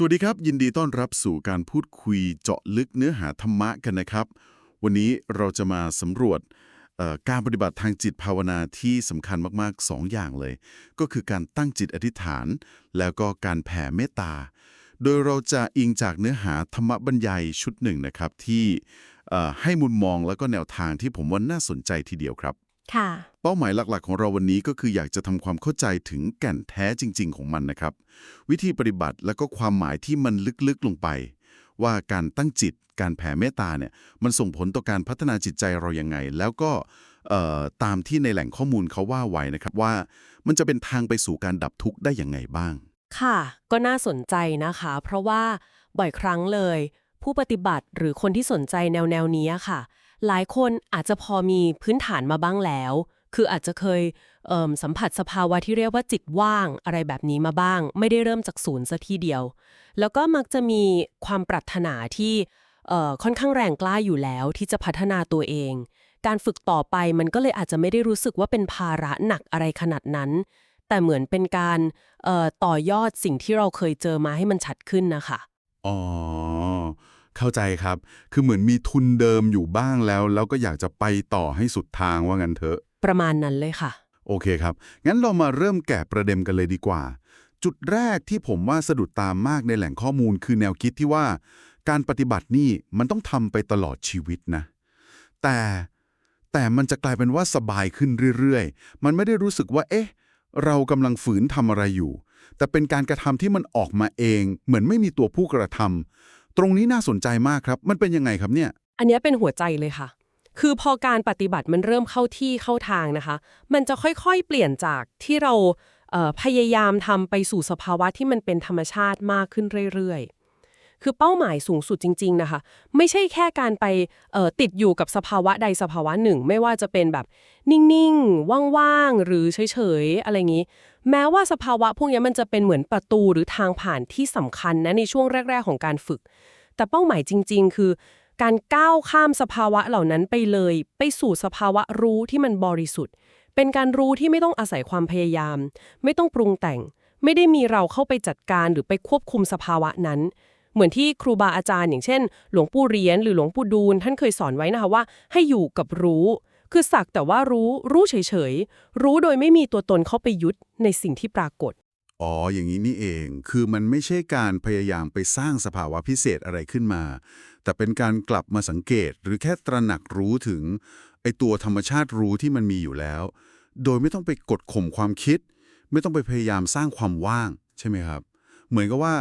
สวัสดีครับ ยินดีต้อนรับสู่การพูดคุยเจาะลึกเนื้อหาธรรมะกันนะครับ วันนี้เราจะมาสำรวจการปฏิบัติทางจิตภาวนาที่สำคัญมากๆ2อย่างเลย ก็คือการตั้งจิตอธิษฐาน แล้วก็การแผ่เมตตา โดยเราจะอิงจากเนื้อหาธรรมบรรยายชุดหนึ่งนะครับที่ให้มุมมองแล้วก็แนวทางที่ผมว่าน่าสนใจทีเดียวครับ ค่ะ ป้าหมายหลักๆ ของเราวันนี้ก็คืออยากจะทำความเข้าใจถึงแก่นแท้จริง ๆ ของมันนะครับ วิธีปฏิบัติแล้วก็ความหมายที่มันลึกๆลงไป ว่าการตั้งจิต การแผ่เมตตาเนี่ยมันส่งผลต่อการพัฒนาจิตใจเราอยังไง แล้วก็ตามที่ในแหล่งข้อมูลเขาว่าไว้นะครับว่ามันจะเป็นทางไปสู่การดับทุกข์ได้อยังไงบ้าง ค่ะ ก็น่าสนใจนะคะ เพราะว่าบ่อยครั้งเลย ผู้ปฏิบัติหรือคนที่สนใจแนวแนวๆนี้ค่ะ หลายคนอาจจะพอมีพื้นฐานมาบ้างแล้ว คืออาจจะเคยเสัมผัสสภาวะที่เรียกว่าจิตว่างอะไรแบบนี้มาบ้าง ไม่ได้เริ่มจากศูนย์ซะทีเดียว แล้วก็มักจะมีความปรารถนาที่ค่อนข้างแรงกล้าอยู่แล้วที่จะพัฒนาตัวเอง การฝึกต่อไปมันก็เลยอาจจะไม่ได้รู้สึกว่าเป็นภาระหนักอะไรขนาดนั้น แต่เหมือนเป็นการต่อยอดสิ่งที่เราเคยเจอมาให้มันชัดขึ้นนะคะอ๋อเข้าใจครับ คือเหมือนมีทุนเดิมอยู่บ้างแล้ว แล้วก็อยากจะไปต่อให้สุดทางว่างั้นเถอะ ประมาณนั้นเลยค่ะ โอเคครับ งั้นเรามาเริ่มแกะประเด็นกันเลยดีกว่า จุดแรกที่ผมว่าสะดุดตามมากในแหล่งข้อมูลคือแนวคิดที่ว่า การปฏิบัตินี่มันต้องทำไปตลอดชีวิตนะ แต่แต่มันจะกลายเป็นว่าสบายขึ้นเรื่อยๆ มันไม่ได้รู้สึกว่า เอ๊ะ เรากำลังฝืนทำอะไรอยู่ แต่เป็นการกระทำที่มันออกมาเอง เหมือนไม่มีตัวผู้กระทำตรงนี้น่าสนใจมากครับ มันเป็นยังไงครับเนี่ย อันเนี้ยเป็นหัวใจเลยค่ะ คือพอการปฏิบัติมันเริ่มเข้าที่เข้าทางนะคะ มันจะค่อยๆ เปลี่ยนจากที่เราเพยายามทำไปสู่สภาวะที่มันเป็นธรรมชาติมากขึ้นเรื่อยๆคือเป้าหมายสูงสุดจริง ๆ นะคะ ไม่ใช่แค่การไปติดอยู่กับสภาวะใดสภาวะหนึ่ง ไม่ว่าจะเป็นแบบนิ่ง ๆ ว่าง ๆ หรือเฉย ๆ อะไรอย่างนี้ แม้ว่าสภาวะพวกนี้มันจะเป็นเหมือนประตูหรือทางผ่านที่สำคัญนะในช่วงแรก ๆ ของการฝึก แต่เป้าหมายจริง ๆ คือ การก้าวข้ามสภาวะเหล่านั้นไปเลย ไปสู่สภาวะรู้ที่มันบริสุทธิ์ เป็นการรู้ที่ไม่ต้องอาศัยความพยายาม ไม่ต้องปรุงแต่ง ไม่ได้มีเราเข้าไปจัดการหรือไปควบคุมสภาวะนั้น เหมือนที่ครูบาอาจารย์อย่างเช่น หลวงปู่เหรียญหรือหลวงปู่ดูลท่านเคยสอนไว้นะคะว่า ให้อยู่กับรู้ คือสักแต่ว่ารู้ รู้เฉยๆ รู้โดยไม่มีตัวตนเข้าไปยึดในสิ่งที่ปรากฏ อ๋อ อย่างนี้นี่เอง คือมันไม่ใช่การพยายามไปสร้างสภาวะพิเศษอะไรขึ้นมา แต่เป็นการกลับมาสังเกตหรือแค่ตระหนักรู้ถึงไอตัวธรรมชาติรู้ที่มันมีอยู่แล้ว โดยไม่ต้องไปกดข่มความคิด ไม่ต้องไปพยายามสร้างความว่าง ใช่ไหมครับ เหมือนกับว่า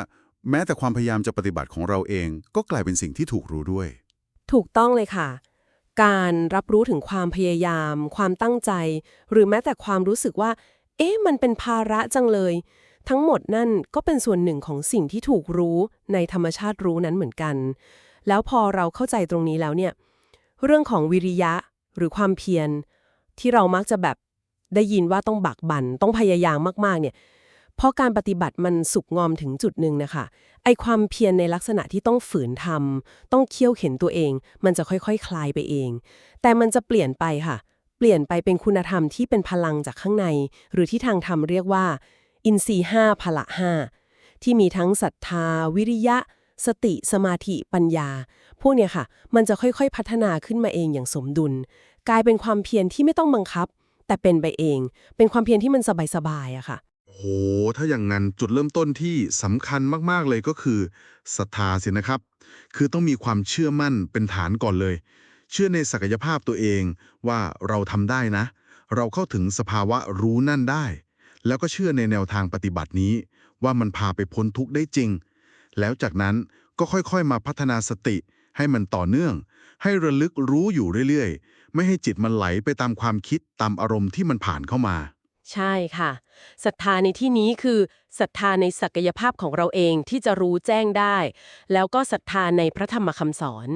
แม้แต่ความพยายามจะปฏิบัติของเราเอง ก็กลายเป็นสิ่งที่ถูกรู้ด้วย ถูกต้องเลยค่ะ การรับรู้ถึงความพยายาม ความตั้งใจ หรือแม้แต่ความรู้สึกว่า เอ๊ะมันเป็นภาระจังเลย ทั้งหมดนั่นก็เป็นส่วนหนึ่งของสิ่งที่ถูกรู้ในธรรมชาติรู้นั้นเหมือนกัน แล้วพอเราเข้าใจตรงนี้แล้วเนี่ย เรื่องของวิริยะหรือความเพียร ที่เรามักจะแบบได้ยินว่าต้องบักบันต้องพยายามมากๆเนี่ยเพราะการปฏิบัติมันสุกงอมถึงจุดหนึ่งนะคะ ไอความเพียรในลักษณะที่ต้องฝืนทำต้องเคี่ยวเข็นตัวเอง มันจะค่อยๆคคลายไปเอง แต่มันจะเปลี่ยนไปค่ะ เปลี่ยนไปเป็นคุณธรรมที่เป็นพลังจากข้างใน หรือที่ทางธรรมเรียกว่า อินทรีห้าพละห้าที่มีทั้งศรัทธา วิริยะ สติ สมาธิปัญญา พวกเนี้ยค่ะ มันจะค่อยๆพัฒนาขึ้นมาเองอย่างสมดุล กลายเป็นความเพียรที่ไม่ต้องบังคับ แต่เป็นไปเอง เป็นความเพียรที่มันสบายๆอะค่ะโห ถ้าอย่างนั้นจุดเริ่มต้นที่สำคัญมาก ๆ เลยก็คือศรัทธาสินะครับ คือต้องมีความเชื่อมั่นเป็นฐานก่อนเลย เชื่อในศักยภาพตัวเองว่าเราทำได้นะ เราเข้าถึงสภาวะรู้นั่นได้ แล้วก็เชื่อในแนวทางปฏิบัตินี้ ว่ามันพาไปพ้นทุกข์ได้จริง แล้วจากนั้นก็ค่อยๆ มาพัฒนาสติ ให้มันต่อเนื่อง ให้ระลึกรู้อยู่เรื่อยๆ ไม่ให้จิตมันไหลไปตามความคิดตามอารมณ์ที่มันผ่านเข้ามา ใช่ค่ะศรัทธาในที่นี้คือศรัทธาในศักยภาพของเราเองที่จะรู้แจ้งได้ แล้วก็ศรัทธาในพระธรรมคำสอน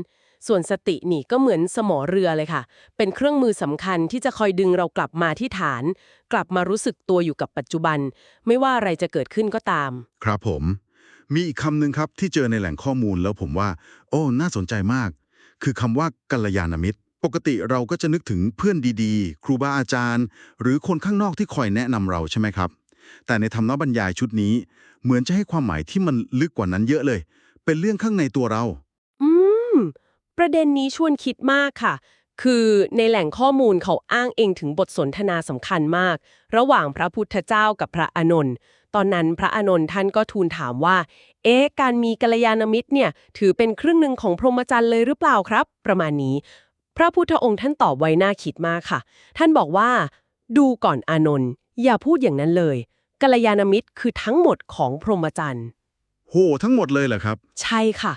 ส่วนสตินี่ก็เหมือนสมอเรือเลยค่ะ เป็นเครื่องมือสำคัญที่จะคอยดึงเรากลับมาที่ฐาน กลับมารู้สึกตัวอยู่กับปัจจุบัน ไม่ว่าอะไรจะเกิดขึ้นก็ตาม ครับผม มีอีกคำหนึ่งครับที่เจอในแหล่งข้อมูลแล้วผมว่า โอ้ น่าสนใจมาก คือคำว่ากัลยาณมิตร ปกติเราก็จะนึกถึงเพื่อนดีๆ ครูบาอาจารย์ หรือคนข้างนอกที่คอยแนะนำเราใช่ไหมครับ แต่ในธรรมนบรรยายชุดนี้ เหมือนจะให้ความหมายที่มันลึกกว่านั้นเยอะเลย เป็นเรื่องข้างในตัวเรา ประเด็นนี้ชวนคิดมากค่ะ คือในแหล่งข้อมูลเขาอ้างเองถึงบทสนทนาสำคัญมาก ระหว่างพระพุทธเจ้ากับพระอานนท์ตอนนั้นพระอานนท์ท่านก็ทูลถามว่า เอ๊ะ การมีกัลยาณมิตรเนี่ย ถือเป็นครึ่งหนึ่งของพรหมจรรย์เลยหรือเปล่าครับ ประมาณนี้ พระพุทธองค์ท่านตอบไว้น่าคิดมากค่ะ ท่านบอกว่า ดูก่อนอานนท์อย่าพูดอย่างนั้นเลยกัลยาณมิตรคือทั้งหมดของพรหมจรรย์ โห ทั้งหมดเลยเหรอครับ ใช่ค่ะ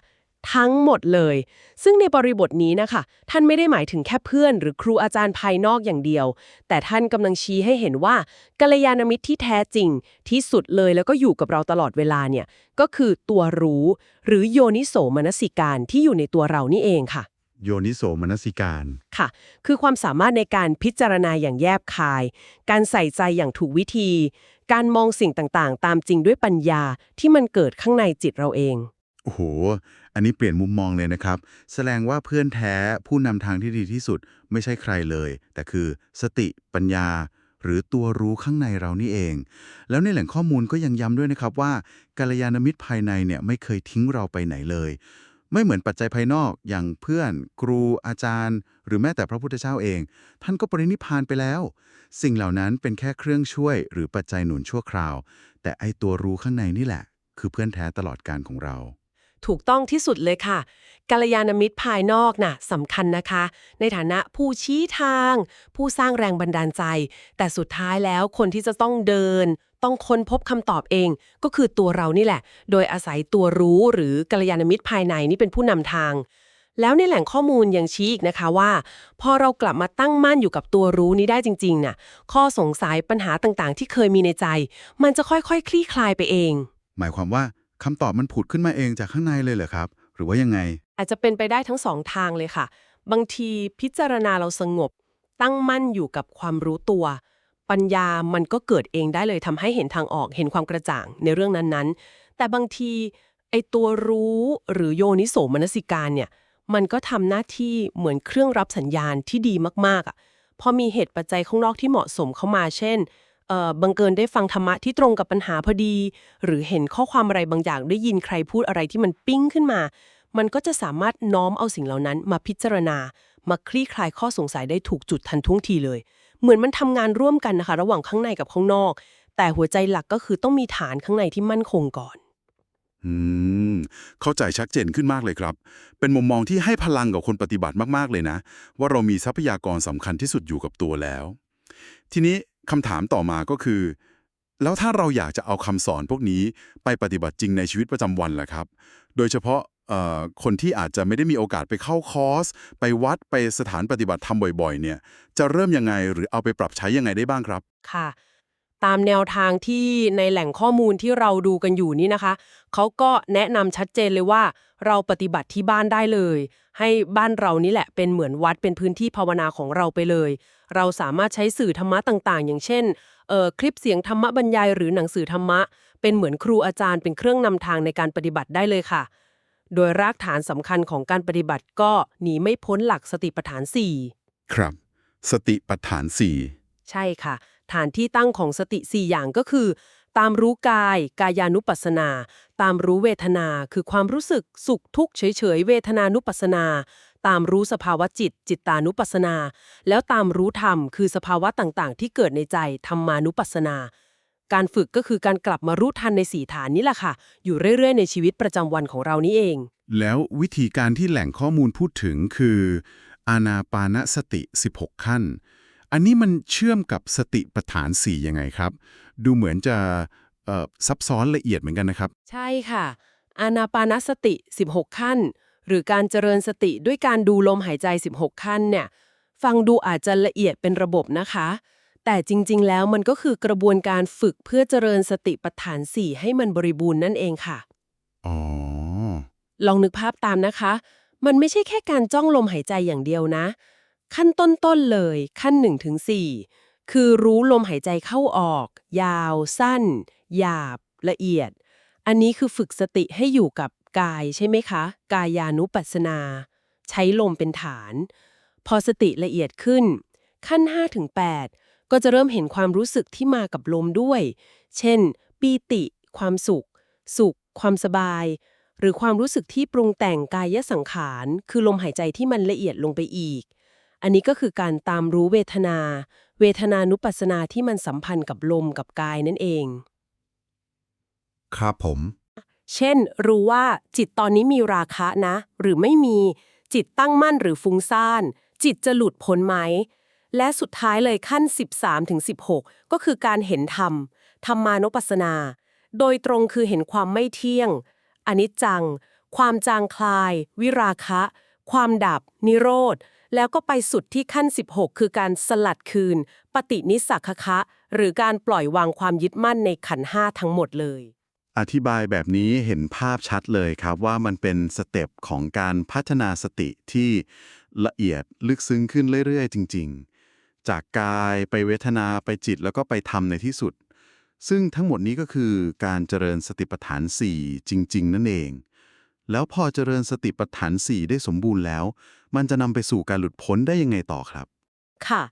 ทั้งหมดเลย ซึ่งในบริบทนี้นะคะ ท่านไม่ได้หมายถึงแค่เพื่อน หรือครูอาจารย์ภายนอกอย่างเดียว แต่ท่านกำลังชี้ให้เห็นว่ากัลยาณมิตรที่แท้จริง ที่สุดเลยแล้วก็อยู่กับเราตลอดเวลาเนี่ยก็คือตัวรู้ หรือโยนิโสมนสิการที่อยู่ในตัวเรานี่เองค่ะ โยนิโสมนสิการ ค่ะ คือความสามารถในการพิจารณาอย่างแยบคาย การใส่ใจอย่างถูกวิธี การมองสิ่งต่างๆ ตามจริงด้วยปัญญาที่มันเกิดข้างในจิตเราเอง โอ้โห อันนี้เปลี่ยนมุมมองเลยนะครับ แสดงว่าเพื่อนแท้ผู้นำทางที่ดีที่สุดไม่ใช่ใครเลย แต่คือสติปัญญา หรือตัวรู้ข้างในเรานี่เอง แล้วในแหล่งข้อมูลก็ยังย้ำด้วยนะครับว่ากัลยาณมิตรภายในเนี่ยไม่เคยทิ้งเราไปไหนเลย ไม่เหมือนปัจจัยภายนอกอย่างเพื่อน ครูอาจารย์ หรือแม้แต่พระพุทธเจ้าเอง ท่านก็ปรินิพพานไปแล้ว สิ่งเหล่านั้นเป็นแค่เครื่องช่วย หรือปัจจัยหนุนชั่วคราว แต่ไอตัวรู้ข้างในนี่แหละ คือเพื่อนแท้ตลอดการของเรา ถูกต้องที่สุดเลยค่ะกัลยาณมิตรภายนอกน่ะสำคัญนะคะ ในฐานะผู้ชี้ทาง ผู้สร้างแรงบันดาลใจ แต่สุดท้ายแล้วคนที่จะต้องเดิน ต้องค้นพบคำตอบเอง ก็คือตัวเรานี่แหละ โดยอาศัยตัวรู้หรือกัลยาณมิตรภายในนี่เป็นผู้นำทาง แล้วในแหล่งข้อมูลยังชี้อีกนะคะว่า พอเรากลับมาตั้งมั่นอยู่กับตัวรู้นี้ได้จริงๆน่ะข้อสงสัยปัญหาต่างๆ ที่เคยมีในใจ มันจะค่อยๆคคลี่คลายไปเอง หมายความว่า คำตอบมันผุดขึ้นมาเองจากข้างในเลยเหรอครับ หรือว่ายังไง อาจจะเป็นไปได้ทั้งสองทางเลยค่ะ บางทีพิจารณาเราสงบ ตั้งมั่นอยู่กับความรู้ตัว ปัญญามันก็เกิดเองได้เลยทำให้เห็นทางออกเห็นความกระจ่างในเรื่องนั้นๆ แต่บางทีไอตัวรู้หรือโยนิโสมนสิการเนี่ยมันก็ทำหน้าที่เหมือนเครื่องรับสัญญาณที่ดีมากๆอะพอมีเหตุปัจจัยข้างนอกที่เหมาะสมเข้ามาเช่น บังเกินได้ฟังธรรมะที่ตรงกับปัญหาพอดี หรือเห็นข้อความอะไรบางอย่างได้ยินใครพูดอะไรที่มันปิ้งขึ้นมา มันก็จะสามารถน้อมเอาสิ่งเหล่านั้นมาพิจารณา มาคลี่คลายข้อสงสัยได้ถูกจุดทันท่วงทีเลย เหมือนมันทำงานร่วมกันนะคะ ระหว่างข้างในกับข้างนอก แต่หัวใจหลักก็คือต้องมีฐานข้างในที่มั่นคงก่อนอืม เข้าใจชัดเจนขึ้นมากเลยครับ เป็นมุมมองที่ให้พลังกับคนปฏิบัติมากๆเลยนะ ว่าเรามีทรัพยากรสำคัญที่สุดอยู่กับตัวแล้ว ทีนี้ คำถามต่อมาก็คือ แล้วถ้าเราอยากจะเอาคำสอนพวกนี้ไปปฏิบัติจริงในชีวิตประจำวันล่ะครับ โดยเฉพาะคนที่อาจจะไม่ได้มีโอกาสไปเข้าคอร์ส ไปวัดไปสถานปฏิบัติธรรมบ่อยๆ เนี่ย จะเริ่มยังไงหรือเอาไปปรับใช้ยังไงได้บ้างครับ ค่ะ ตามแนวทางที่ในแหล่งข้อมูลที่เราดูกันอยู่นี่นะคะ เขาก็แนะนำชัดเจนเลยว่า เราปฏิบัติที่บ้านได้เลย ให้บ้านเรานี่แหละเป็นเหมือนวัดเป็นพื้นที่ภาวนาของเราไปเลย เราสามารถใช้สื่อธรรมะต่างๆ อย่างเช่นเอ่อคลิปเสียงธรรมะบรรยายหรือหนังสือธรรมะ เป็นเหมือนครูอาจารย์เป็นเครื่องนำทางในการปฏิบัติได้เลยค่ะ โดยรากฐานสำคัญของการปฏิบัติก็หนีไม่พ้นหลักสติปัฏฐานสี่ครับ สติปัฏฐานสี่ใช่ค่ะ ฐานที่ตั้งของสติ 4 อย่างก็คือ ตามรู้กาย กายานุปัสสนา ตามรู้เวทนา คือความรู้สึกสุขทุกข์เฉยๆ เวทนานุปัสสนา ตามรู้สภาวะจิต จิตตานุปัสสนา แล้วตามรู้ธรรม คือสภาวะต่างๆ ที่เกิดในใจ ธรรมานุปัสสนา การฝึกก็คือการกลับมารู้ทันในสี่ฐานนี้แหละค่ะ อยู่เรื่อยๆ ในชีวิตประจำวันของเรานี่เอง แล้ววิธีการที่แหล่งข้อมูลพูดถึงคืออานาปานสติ 16 ขั้น อันนี้มันเชื่อมกับสติปัฏฐาน4ยังไงครับ ดูเหมือนจะเอ่อซับซ้อนละเอียดเหมือนกันนะครับ ใช่ค่ะอานาปานสติ 16 ขั้น หรือการเจริญสติด้วยการดูลมหายใจ 16 ขั้นเนี่ยฟังดูอาจจะละเอียดเป็นระบบนะคะ แต่จริงๆ แล้วมันก็คือกระบวนการฝึกเพื่อเจริญสติปัฏฐาน4ให้มันบริบูรณ์นั่นเองค่ะอ๋อลองนึกภาพตามนะคะ มันไม่ใช่แค่การจ้องลมหายใจอย่างเดียวนะ ขั้นต้นๆเลยขั้น1ถึง4คือรู้ลมหายใจเข้าออก ยาว สั้น หยาบ ละเอียด อันนี้คือฝึกสติให้อยู่กับกายใช่ไหมคะ กายานุปัสสนา ใช้ลมเป็นฐาน พอสติละเอียดขึ้น ขั้น5ถึง8ก็จะเริ่มเห็นความรู้สึกที่มากับลมด้วย เช่น ปีติ ความสุข สุข ความสบาย หรือความรู้สึกที่ปรุงแต่งกายสังขาร คือลมหายใจที่มันละเอียดลงไปอีก อันนี้ก็คือการตามรู้เวทนา เวทนานุปัสสนาที่มันสัมพันธ์กับลมกับกายนั่นเอง ครับผม เช่น รู้ว่าจิตตอนนี้มีราคะนะ หรือไม่มีจิตตั้งมั่นหรือฟุ้งซ่าน จิตจะหลุดพ้นไหม และสุดท้ายเลยขั้น 13ถึง16 ก็คือการเห็นธรรม ธรรมานุปัสสนา โดยตรงคือเห็นความไม่เที่ยง อนิจจัง ความจางคลาย วิราคะ ความดับ นิโรธ แล้วก็ไปสุดที่ขั้น 16 คือการสลัดคืน ปฏินิสักคะ หรือการปล่อยวางความยึดมั่นในขันห้าทั้งหมดเลย อธิบายแบบนี้เห็นภาพชัดเลยครับว่ามันเป็นสเต็ปของการพัฒนาสติที่ละเอียดลึกซึ้งขึ้นเรื่อยๆ จริง ๆ จากกายไปเวทนาไปจิตแล้วก็ไปธรรมในที่สุด ซึ่งทั้งหมดนี้ก็คือการเจริญสติปัฏฐาน 4 จริง ๆ นั่นเอง แล้วพอเจริญสติปัฏฐาน4ได้สมบูรณ์แล้ว มันจะนำไปสู่การหลุดพ้นได้ยังไงต่อครับ ค่ะ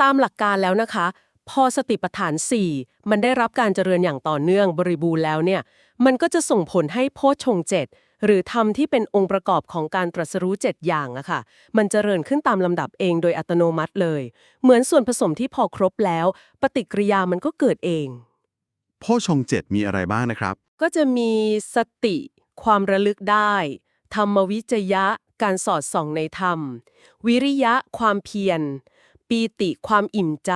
ตามหลักการแล้วนะคะ พอสติปัฏฐาน 4 มันได้รับการเจริญอย่างต่อเนื่องบริบูรณ์แล้วเนี่ย มันก็จะส่งผลให้โพชฌงค์เจ็ดหรือธรรมที่เป็นองค์ประกอบของการตรัสรู้7อย่างอะค่ะ มันเจริญขึ้นตามลำดับเองโดยอัตโนมัติเลย เหมือนส่วนผสมที่พอครบแล้ว ปฏิกิริยามันก็เกิดเอง โพชงเจ็ดมีอะไรบ้างนะครับ ก็จะมีสติ ความระลึกได้ ธรรมวิจยะ การสอดส่องในธรรม วิริยะ ความเพียร ปีติความอิ่มใจ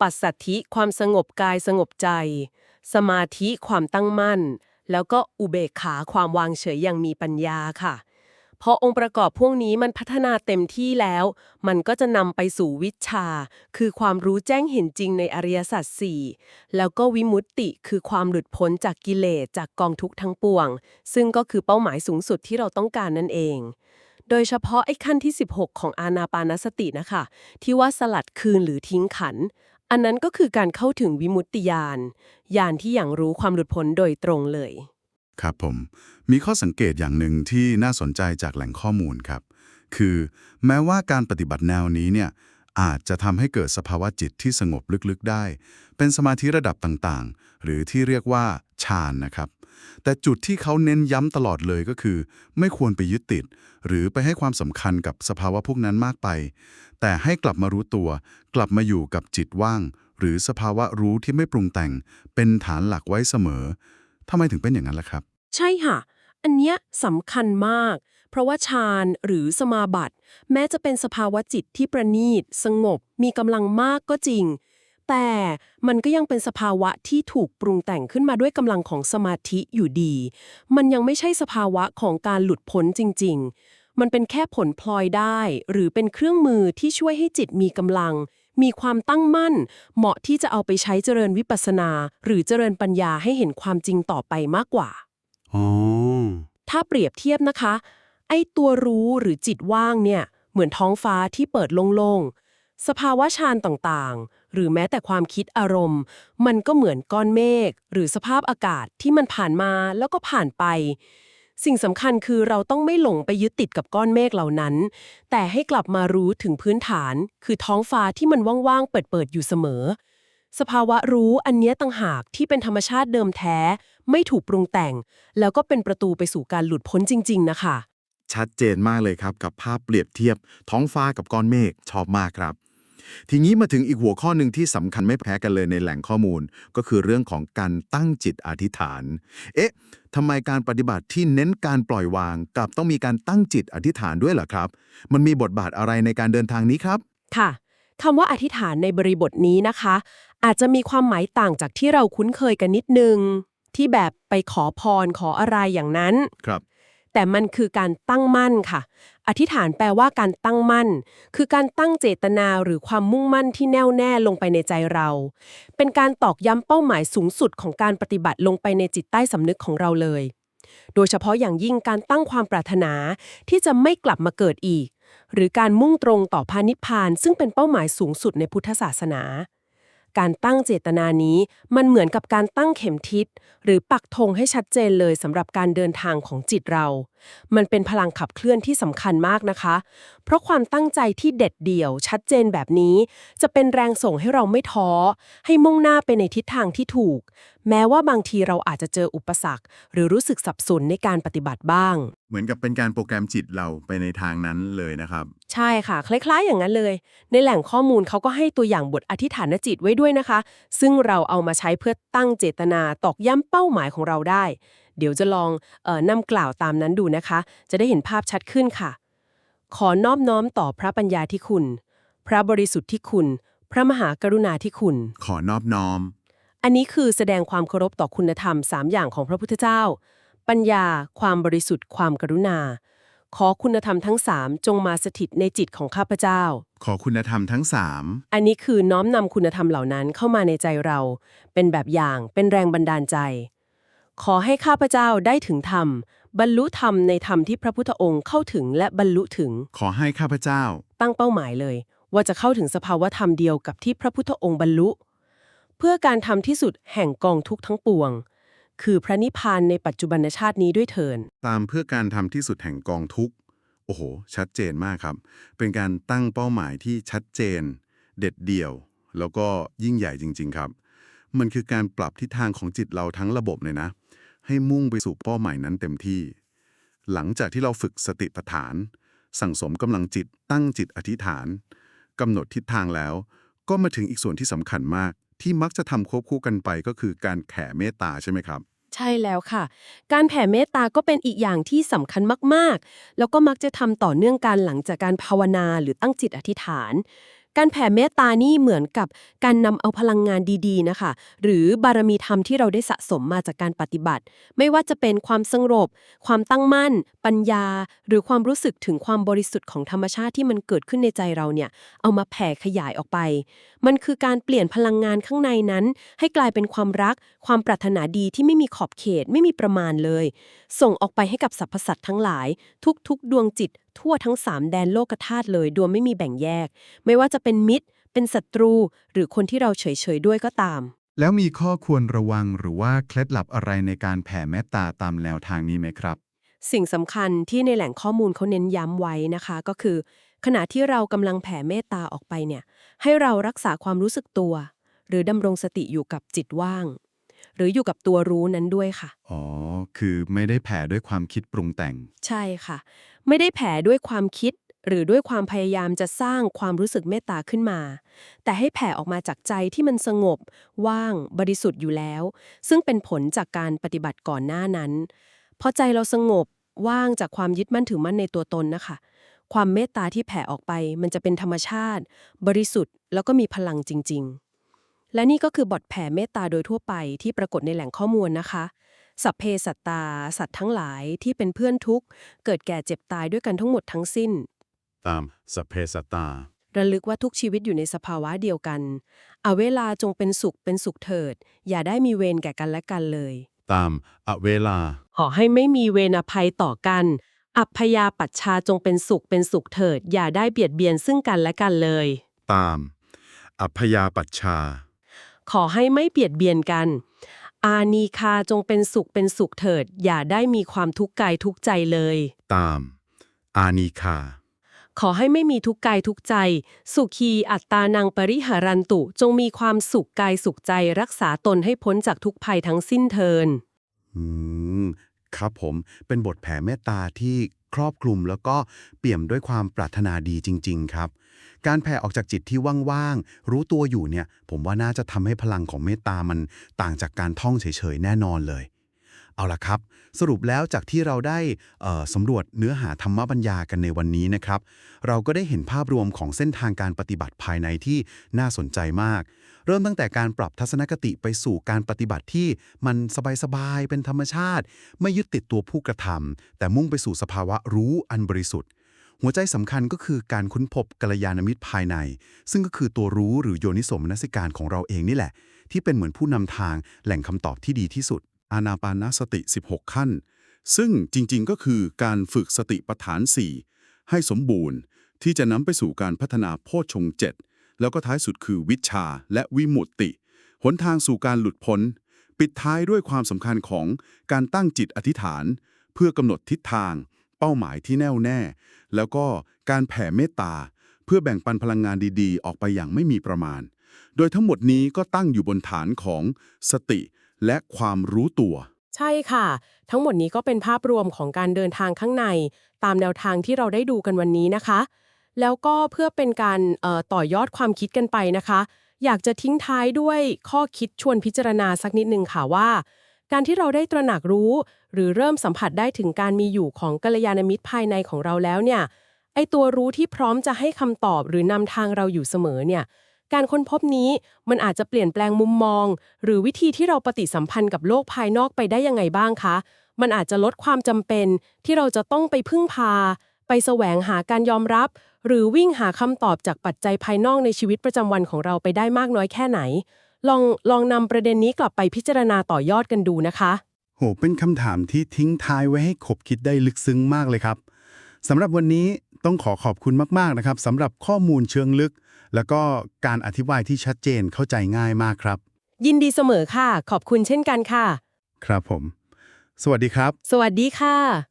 ปัสสัทธิความสงบกายสงบใจ สมาธิความตั้งมั่น แล้วก็อุเบกขาความวางเฉยอย่างมีปัญญาค่ะ พอองค์ประกอบพวกนี้มันพัฒนาเต็มที่แล้ว มันก็จะนำไปสู่วิชา คือความรู้แจ้งเห็นจริงในอริยสัจสี่แล้วก็วิมุตติคือความหลุดพ้นจากกิเลสจากกองทุกข์ทั้งปวง ซึ่งก็คือเป้าหมายสูงสุดที่เราต้องการนั่นเอง โดยเฉพาะไอ้ขั้นที่ 16 ของอานาปานสตินะคะ ที่ว่าสลัดคืนหรือทิ้งขัน อันนั้นก็คือการเข้าถึงวิมุตติญาณญาณที่อย่างรู้ความหลุดพ้นโดยตรงเลย ครับผม มีข้อสังเกตอย่างหนึ่งที่น่าสนใจจากแหล่งข้อมูลครับ คือแม้ว่าการปฏิบัติแนวนี้เนี่ยอาจจะทำให้เกิดสภาวะจิตที่สงบลึกๆได้ เป็นสมาธิระดับต่างๆ หรือที่เรียกว่าฌานนะครับ แต่จุดที่เขาเน้นย้ำตลอดเลยก็คือ ไม่ควรไปยึดติด หรือไปให้ความสำคัญกับสภาวะพวกนั้นมากไป แต่ให้กลับมารู้ตัว กลับมาอยู่กับจิตว่าง หรือสภาวะรู้ที่ไม่ปรุงแต่ง เป็นฐานหลักไว้เสมอทำไมถึงเป็นอย่างนั้นล่ะครับ ใช่ค่ะ อันเนี้ยสำคัญมาก เพราะว่าฌานหรือสมาบัติ แม้จะเป็นสภาวะจิตที่ประณีต สงบ มีกำลังมากก็จริง แต่มันก็ยังเป็นสภาวะที่ถูกปรุงแต่งขึ้นมาด้วยกำลังของสมาธิอยู่ดี มันยังไม่ใช่สภาวะของการหลุดพ้นจริง ๆ มันเป็นแค่ผลพลอยได้ หรือเป็นเครื่องมือที่ช่วยให้จิตมีกำลังมีความตั้งมั่น เหมาะที่จะเอาไปใช้เจริญวิปัสสนา หรือเจริญปัญญาให้เห็นความจริงต่อไปมากกว่า อ๋อ ถ้าเปรียบเทียบนะคะ ไอ้ตัวรู้หรือจิตว่างเนี่ย เหมือนท้องฟ้าที่เปิดโล่งๆ สภาวะฌานต่างๆ หรือแม้แต่ความคิดอารมณ์ มันก็เหมือนก้อนเมฆหรือสภาพอากาศที่มันผ่านมาแล้วก็ผ่านไป สิ่งสำคัญคือเราต้องไม่หลงไปยึดติดกับก้อนเมฆเหล่านั้น แต่ให้กลับมารู้ถึงพื้นฐาน คือท้องฟ้าที่มันว่างๆ เปิดๆ อยู่เสมอสภาวะรู้อันเนี้ยต่างหากที่เป็นธรรมชาติเดิมแท้ ไม่ถูกปรุงแต่ง แล้วก็เป็นประตูไปสู่การหลุดพ้นจริง ๆ นะคะ ชัดเจนมากเลยครับ กับภาพเปรียบเทียบ ท้องฟ้ากับก้อนเมฆชอบมากครับ ทีนี้มาถึงอีกหัวข้อหนึ่งที่สำคัญไม่แพ้กันเลยในแหล่งข้อมูล ก็คือเรื่องของการตั้งจิตอธิษฐาน เอ๊ะทำไมการปฏิบัติที่เน้นการปล่อยวางกลับต้องมีการตั้งจิตอธิษฐานด้วยล่ะครับ มันมีบทบาทอะไรในการเดินทางนี้ครับ ค่ะคำว่าอธิษฐานในบริบทนี้นะคะ อาจจะมีความหมายต่างจากที่เราคุ้นเคยกันนิดนึง ที่แบบไปขอพรขออะไรอย่างนั้น ครับ แต่มันคือการตั้งมั่นค่ะ อธิษฐานแปลว่าการตั้งมั่น คือการตั้งเจตนาหรือความมุ่งมั่นที่แน่วแน่ลงไปในใจเรา เป็นการตอกย้ำเป้าหมายสูงสุดของการปฏิบัติลงไปในจิตใต้สำนึกของเราเลย โดยเฉพาะอย่างยิ่งการตั้งความปรารถนาที่จะไม่กลับมาเกิดอีก หรือการมุ่งตรงต่อพานิพพาน ซึ่งเป็นเป้าหมายสูงสุดในพุทธศาสนา การตั้งเจตนานี้มันเหมือนกับการตั้งเข็มทิศ หรือปักธงให้ชัดเจนเลยสำหรับการเดินทางของจิตเรา มันเป็นพลังขับเคลื่อนที่สำคัญมากนะคะ เพราะความตั้งใจที่เด็ดเดี่ยว ชัดเจนแบบนี้ จะเป็นแรงส่งให้เราไม่ท้อ ให้มุ่งหน้าไปในทิศทางที่ถูก แม้ว่าบางทีเราอาจจะเจออุปสรรค หรือรู้สึกสับสนในการปฏิบัติบ้าง เหมือนกับเป็นการโปรแกรมจิตเราไปในทางนั้นเลยนะครับ ใช่ค่ะ คล้ายๆ อย่างนั้นเลย ในแหล่งข้อมูลเขาก็ให้ตัวอย่างบทอธิษฐานจิตไว้ด้วยนะคะ ซึ่งเราเอามาใช้เพื่อตั้งเจตนาตอกย้ำเป้าหมายของเราได้ เดี๋ยวจะลองเออนำกล่าวตามนั้นดูนะคะ จะได้เห็นภาพชัดขึ้นค่ะ ขอนอบน้อมต่อพระปัญญาที่คุณ พระบริสุทธิ์ที่คุณ พระมหากรุณาที่คุณ ขอนอบน้อม อันนี้คือแสดงความเคารพต่อคุณธรรม 3 อย่างของพระพุทธเจ้า ปัญญา ความบริสุทธิ์ ความกรุณา ขอคุณธรรมทั้ง3จงมาสถิตในจิตของข้าพเจ้า ขอคุณธรรมทั้งสามอันนี้คือน้อมนำคุณธรรมเหล่านั้นเข้ามาในใจเรา เป็นแบบอย่าง เป็นแรงบันดาลใจ ขอให้ข้าพเจ้าได้ถึงธรรม บรรลุธรรมในธรรมที่พระพุทธองค์เข้าถึงและบรรลุถึง ขอให้ข้าพเจ้า ตั้งเป้าหมายเลย ว่าจะเข้าถึงสภาวะธรรมเดียวกับที่พระพุทธองค์บรรลุ เพื่อการทำที่สุดแห่งกองทุกข์ทั้งปวง คือพระนิพพานในปัจจุบันชาตินี้ด้วยเถิน ตามเพื่อการทำที่สุดแห่งกองทุกข์ โอ้โห ชัดเจนมากครับ เป็นการตั้งเป้าหมายที่ชัดเจน เด็ดเดี่ยว แล้วก็ยิ่งใหญ่จริง ๆ ครับ มันคือการปรับทิศทางของจิตเราทั้งระบบเลยนะ ให้มุ่งไปสู่เป้าหมายนั้นเต็มที่ หลังจากที่เราฝึกสติปัฏฐาน สั่งสมกำลังจิตตั้งจิตอธิษฐานกำหนดทิศทางแล้ว ก็มาถึงอีกส่วนที่สำคัญมาก ที่มักจะทำควบคู่กันไปก็คือการแผ่เมตตาใช่ไหมครับ ใช่แล้วค่ะ การแผ่เมตตาก็เป็นอีกอย่างที่สำคัญมากๆ แล้วก็มักจะทำต่อเนื่องกันหลังจากการภาวนาหรือตั้งจิตอธิษฐาน การแผ่เมตตานี่เหมือนกับการนำเอาพลังงานดีๆนะคะ หรือบารมีธรรมที่เราได้สะสมมาจากการปฏิบัติ ไม่ว่าจะเป็นความสงบ ความตั้งมั่น ปัญญา หรือความรู้สึกถึงความบริสุทธิ์ของธรรมชาติที่มันเกิดขึ้นในใจเราเนี่ยเอามาแผ่ขยายออกไป มันคือการเปลี่ยนพลังงานข้างในนั้น ให้กลายเป็นความรัก ความปรารถนาดีที่ไม่มีขอบเขตไม่มีประมาณเลย ส่งออกไปให้กับสรรพสัตว์ทั้งหลาย ทุกๆ ดวงจิตทั่วทั้งสามแดนโลกธาตุเลยดวงไม่มีแบ่งแยก ไม่ว่าจะเป็นมิตร เป็นศัตรู หรือคนที่เราเฉยๆด้วยก็ตาม แล้วมีข้อควรระวังหรือว่าเคล็ดลับอะไรในการแผ่เมตตาตามแนวทางนี้ไหมครับ สิ่งสำคัญที่ในแหล่งข้อมูลเขาเน้นย้ำไว้นะคะ ก็คือ ขณะที่เรากำลังแผ่เมตตาออกไปเนี่ย ให้เรารักษาความรู้สึกตัว หรือดำรงสติอยู่กับจิตว่าง หรืออยู่กับตัวรู้นั้นด้วยค่ะ อ๋อ คือไม่ได้แผ่ด้วยความคิดปรุงแต่ง ใช่ค่ะ ไม่ได้แผ่ด้วยความคิด หรือด้วยความพยายามจะสร้างความรู้สึกเมตตาขึ้นมา แต่ให้แผ่ออกมาจากใจที่มันสงบ ว่าง บริสุทธิ์อยู่แล้ว ซึ่งเป็นผลจากการปฏิบัติก่อนหน้านั้น พอใจเราสงบ ว่างจากความยึดมั่นถือมั่นในตัวตนนะคะ ความเมตตาที่แผ่ออกไป มันจะเป็นธรรมชาติ บริสุทธิ์ แล้วก็มีพลังจริง ๆ และนี่ก็คือบทแผ่เมตตาโดยทั่วไปที่ปรากฏในแหล่งข้อมูลนะคะ สัพเพสัตตา สัตว์ทั้งหลายที่เป็นเพื่อนทุกข์ เกิดแก่เจ็บตายด้วยกันทั้งหมดทั้งสิ้น ตามสพเพสตตา ระลึกว่าทุกชีวิตอยู่ในสภาวะเดียวกัน เอาเวลาจงเป็นสุขเป็นสุขเถิด อย่าได้มีเวรแก่กันและกันเลย ตามอเวลา ขอให้ไม่มีเวรอภัยต่อกัน อัพยาปัชชาจงเป็นสุขเป็นสุขเถิด อย่าได้เบียดเบียนซึ่งกันและกันเลย ตาม อัพยาปัชชา ขอให้ไม่เบียดเบียนกัน อานีคาจงเป็นสุขเป็นสุขเถิด อย่าได้มีความทุกข์กายทุกข์ใจเลย ตาม อานีคา ขอให้ไม่มีทุกข์กายทุกข์ใจ สุขีอัตตานังปริหารันตุ จงมีความสุขกายสุขใจรักษาตนให้พ้นจากทุกภัยทั้งสิ้นเทิน อืม ครับผม เป็นบทแผ่เมตตาที่ ครอบคลุมแล้วก็เปี่ยมด้วยความปรารถนาดีจริง ๆ ครับ การแผ่ออกจากจิตที่ว่างๆ รู้ตัวอยู่เนี่ย ผมว่าน่าจะทำให้พลังของเมตตามันต่างจากการท่องเฉยๆ แน่นอนเลย เอาล่ะครับ สรุปแล้วจากที่เราได้สำรวจเนื้อหาธรรมบัญญากันในวันนี้นะครับ เราก็ได้เห็นภาพรวมของเส้นทางการปฏิบัติภายในที่น่าสนใจมาก เริ่มตั้งแต่การปรับทัศนคติไปสู่การปฏิบัติที่มันสบายๆเป็นธรรมชาติ ไม่ยึดติดตัวผู้กระทำแต่มุ่งไปสู่สภาวะรู้อันบริสุทธิ์หัวใจสำคัญก็คือการค้นพบกัลยาณมิตรภายใน ซึ่งก็คือตัวรู้หรือโยนิโสมนสิการของเราเองนี่แหละ ที่เป็นเหมือนผู้นำทางแหล่งคำตอบที่ดีที่สุด อานาปานาสติ 16 ขั้น ซึ่งจริงๆก็คือการฝึกสติปัฏฐาน 4 ให้สมบูรณ์ที่จะนำไปสู่การพัฒนาโพชฌงเจ็ดแล้วก็ท้ายสุดคือวิชาและวิมุตติ หนทางสู่การหลุดพ้น ปิดท้ายด้วยความสำคัญของการตั้งจิตอธิษฐาน เพื่อกำหนดทิศทาง เป้าหมายที่แน่วแน่ แล้วก็การแผ่เมตตา เพื่อแบ่งปันพลังงานดีๆ ออกไปอย่างไม่มีประมาณ โดยทั้งหมดนี้ก็ตั้งอยู่บนฐานของสติ และความรู้ตัว ใช่ค่ะ ทั้งหมดนี้ก็เป็นภาพรวมของการเดินทางข้างใน ตามแนวทางที่เราได้ดูกันวันนี้นะคะ แล้วก็เพื่อเป็นการต่อยอดความคิดกันไปนะคะ อยากจะทิ้งท้ายด้วยข้อคิดชวนพิจารณาสักนิดนึงค่ะว่า การที่เราได้ตระหนักรู้ หรือเริ่มสัมผัสได้ถึงการมีอยู่ของกัลยาณมิตรภายในของเราแล้วเนี่ยไอตัวรู้ที่พร้อมจะให้คำตอบหรือนำทางเราอยู่เสมอเนี่ย การค้นพบนี้มันอาจจะเปลี่ยนแปลงมุมมอง หรือวิธีที่เราปฏิสัมพันธ์กับโลกภายนอกไปได้ยังไงบ้างคะ มันอาจจะลดความจำเป็น ที่เราจะต้องไปพึ่งพา ไปแสวงหาการยอมรับ หรือวิ่งหาคำตอบจากปัจจัยภายนอกในชีวิตประจำวันของเราไปได้มากน้อยแค่ไหน ลองลองนำประเด็นนี้กลับไปพิจารณาต่อยอดกันดูนะคะ โห เป็นคำถามที่ทิ้งท้ายไว้ให้ขบคิดได้ลึกซึ้งมากเลยครับสำหรับวันนี้ต้องขอขอบคุณมากๆนะครับสำหรับข้อมูลเชิงลึก แล้วก็การอธิบายที่ชัดเจนเข้าใจง่ายมากครับ ยินดีเสมอค่ะ ขอบคุณเช่นกันค่ะ ครับผม สวัสดีครับ สวัสดีค่ะ